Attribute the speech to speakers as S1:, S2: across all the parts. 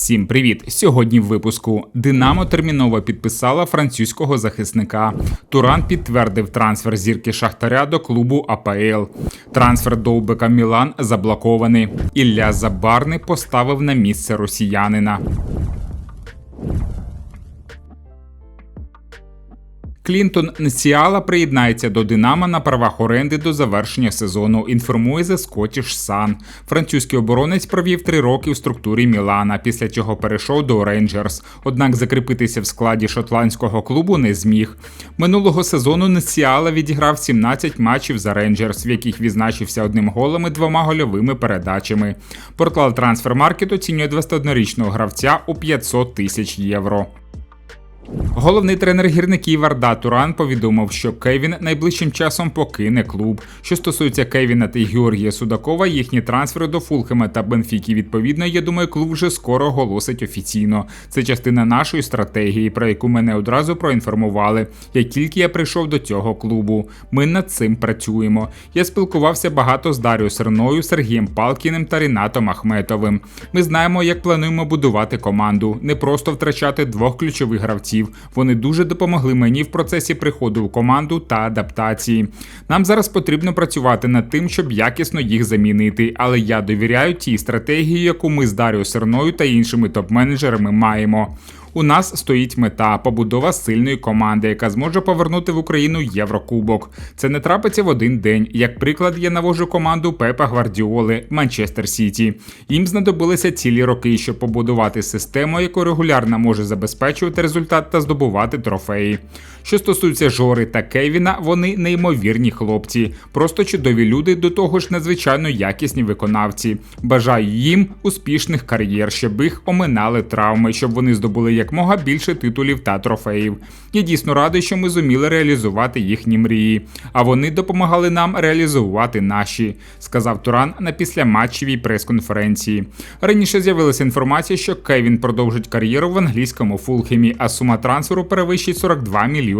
S1: Всім привіт! Сьогодні в випуску Динамо терміново підписала французького захисника. Туран підтвердив трансфер зірки Шахтаря до клубу АПЛ. Трансфер довбика Мілан заблокований. Ілля Забарний поставив на місце росіянина. Клінтон Нсіала приєднається до Динамо на правах оренди до завершення сезону. Інформує The Scottish Sun. Французький оборонець провів три роки в структурі Мілана, після чого перейшов до Рейнджерс. Однак закріпитися в складі шотландського клубу не зміг. Минулого сезону Нсіала відіграв 17 матчів за Рейнджерс, в яких відзначився одним голом і двома гольовими передачами. Портал Трансфермаркет оцінює 21-річного гравця у 500 тисяч євро. Головний тренер гірників Варда Туран повідомив, що Кевін найближчим часом покине клуб. Що стосується Кевіна та Георгія Судакова, їхні трансфери до Фулхема та Бенфіки. Відповідно, я думаю, клуб вже скоро оголосить офіційно. Це частина нашої стратегії, про яку мене одразу проінформували. Як тільки я прийшов до цього клубу, ми над цим працюємо. Я спілкувався багато з Даріо Серною, Сергієм Палкіним та Рінатом Ахметовим. Ми знаємо, як плануємо будувати команду, не просто втрачати двох ключових гравців гравців. Вони дуже допомогли мені в процесі приходу в команду та адаптації. Нам зараз потрібно працювати над тим, щоб якісно їх замінити. Але я довіряю тій стратегії, яку ми з Даріо Серною та іншими топ-менеджерами маємо. У нас стоїть мета побудова сильної команди, яка зможе повернути в Україну Єврокубок. Це не трапиться в один день. Як приклад, я навожу команду Пепа Гвардіоли Манчестер Сіті. Їм знадобилися цілі роки, щоб побудувати систему, яку регулярно може забезпечувати результат та здобувати трофеї. Що стосується Жори та Кевіна, вони неймовірні хлопці, просто чудові люди, до того ж надзвичайно якісні виконавці. Бажаю їм успішних кар'єр, щоб їх оминали травми, щоб вони здобули якмога більше титулів та трофеїв. Я дійсно радий, що ми зуміли реалізувати їхні мрії, а вони допомагали нам реалізувати наші, сказав Туран на післяматчевій прес-конференції. Раніше з'явилася інформація, що Кевін продовжить кар'єру в англійському Фулхемі, а сума трансферу перевищить 42 мільйони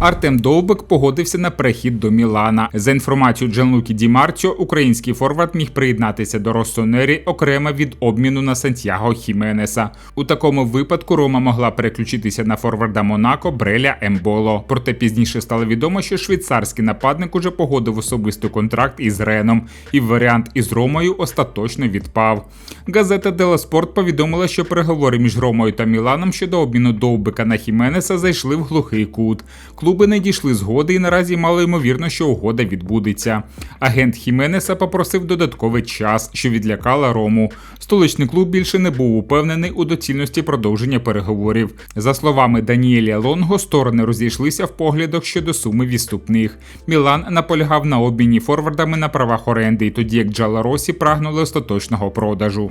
S1: Артем Довбик погодився на перехід до Мілана. За інформацією Джанлукі Ді Марціо, український форвард міг приєднатися до Росонері окремо від обміну на Сантьяго Хіменеса. У такому випадку Рома могла переключитися на форварда Монако Бреля Емболо. Проте пізніше стало відомо, що швейцарський нападник уже погодив особистий контракт із Реном, і варіант із Ромою остаточно відпав. Газета Дела Спорт повідомила, що переговори між Ромою та Міланом щодо обміну Довбика на Хіменеса зайшли в глухий кут. Клуби не дійшли згоди і наразі мало ймовірно, що угода відбудеться. Агент Хіменеса попросив додатковий час, що відлякала Рому. Столичний клуб більше не був упевнений у доцільності продовження переговорів. За словами Даніеля Лонго, сторони розійшлися в поглядах щодо суми відступних. Мілан наполягав на обміні форвардами на правах оренди, тоді як Джаларосі прагнули остаточного продажу.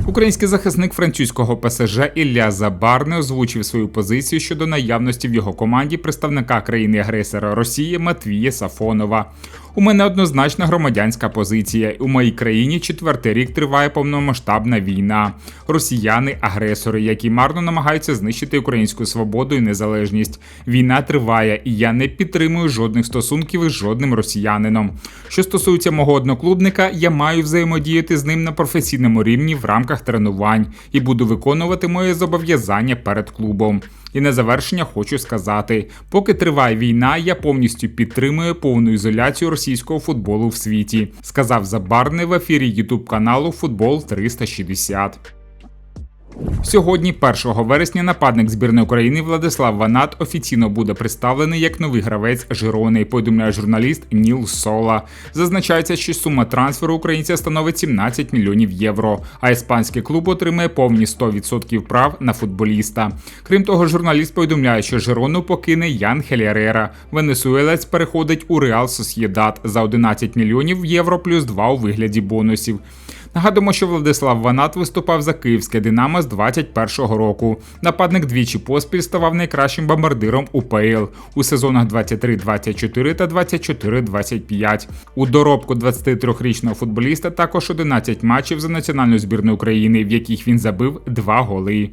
S1: Український захисник французького ПСЖ Ілля Забарне озвучив свою позицію щодо наявності в його команді представника країни-агресора Росії Матвія Сафонова. У мене однозначна громадянська позиція. У моїй країні четвертий рік триває повномасштабна війна. Росіяни агресори, які марно намагаються знищити українську свободу і незалежність. Війна триває, і я не підтримую жодних стосунків із жодним росіянином. Що стосується мого одноклубника, я маю взаємодіяти з ним на професійному рівні в рамках тренувань і буду виконувати моє зобов'язання перед клубом. І на завершення хочу сказати: поки триває війна, я повністю підтримую повну ізоляцію російського футболу в світі, сказав Забарний в ефірі Ютуб каналу Футбол 360. Сьогодні, 1 вересня, нападник збірної України Владислав Ванат офіційно буде представлений як новий гравець Жирони. Повідомляє журналіст Ніл Сола. Зазначається, що сума трансферу українця становить 17 мільйонів євро. А іспанський клуб отримає повні 100% прав на футболіста. Крім того, журналіст повідомляє, що Жирону покине Ян Хелярера. Венесуелець переходить у Реал Сосєдат за 11 мільйонів євро плюс 2 у вигляді бонусів. Нагадуємо, що Владислав Ванат виступав за київське Динамо з 21-го року. Нападник двічі поспіль ставав найкращим бомбардиром УПЛ у сезонах 23-24 та 24-25. У доробку 23-річного футболіста також 11 матчів за національну збірну України, в яких він забив два голи.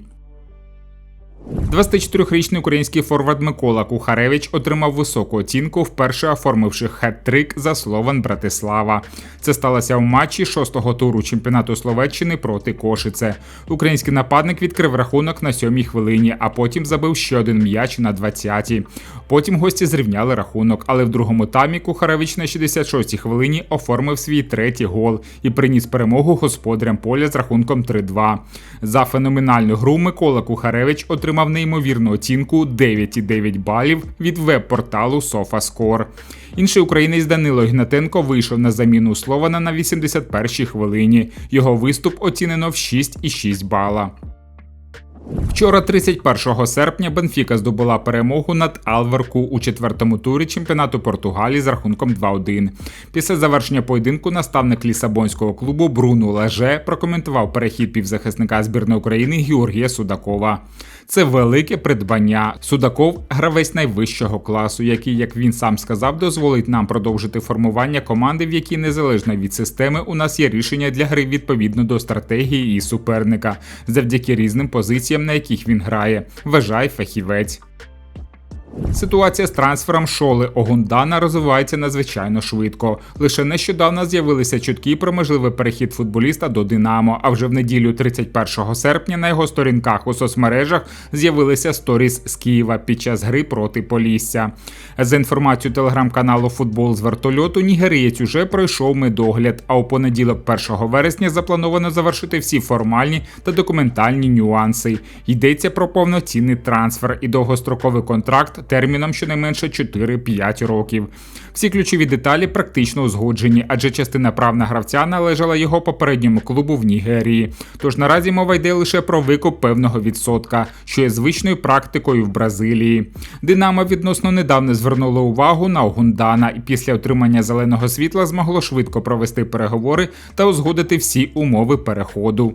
S1: 24-річний український форвард Микола Кухаревич отримав високу оцінку, вперше оформивши хет-трик за Слован Братислава. Це сталося в матчі шостого туру чемпіонату Словаччини проти Кошице. Український нападник відкрив рахунок на сьомій хвилині, а потім забив ще один м'яч на 20-й. Потім гості зрівняли рахунок, але в другому таймі Кухаревич на 66-й хвилині оформив свій третій гол і приніс перемогу господарям поля з рахунком 3-2. За феноменальну гру Микола Кухаревич отримав неймовірну оцінку 9,9 балів від веб-порталу SofaScore. Інший українець Данило Ігнатенко вийшов на заміну Слована на 81-й хвилині. Його виступ оцінено в 6,6 бала. Вчора, 31 серпня, Бенфіка здобула перемогу над Алверку у четвертому турі чемпіонату Португалії з рахунком 2-1. Після завершення поєдинку наставник лісабонського клубу Бруно Лаже прокоментував перехід півзахисника збірної України Георгія Судакова. Це велике придбання. Судаков гравець найвищого класу, який, як він сам сказав, дозволить нам продовжити формування команди, в якій незалежно від системи у нас є рішення для гри відповідно до стратегії і суперника, завдяки різним позиціям, на яких він грає. Вважай фахівець. Ситуація з трансфером Шоли Огундана розвивається надзвичайно швидко. Лише нещодавно з'явилися чутки про можливий перехід футболіста до Динамо. А вже в неділю, 31 серпня, на його сторінках у соцмережах з'явилися сторіс з Києва під час гри проти Полісся. За інформацією телеграм-каналу Футбол з вертольоту, нігерієць уже пройшов медогляд. А у понеділок, 1 вересня, заплановано завершити всі формальні та документальні нюанси. Йдеться про повноцінний трансфер і довгостроковий контракт терміном щонайменше 4-5 років. Всі ключові деталі практично узгоджені, адже частина прав на гравця належала його попередньому клубу в Нігерії. Тож наразі мова йде лише про викуп певного відсотка, що є звичною практикою в Бразилії. Динамо відносно недавно звернуло увагу на Огундана і після отримання зеленого світла змогло швидко провести переговори та узгодити всі умови переходу.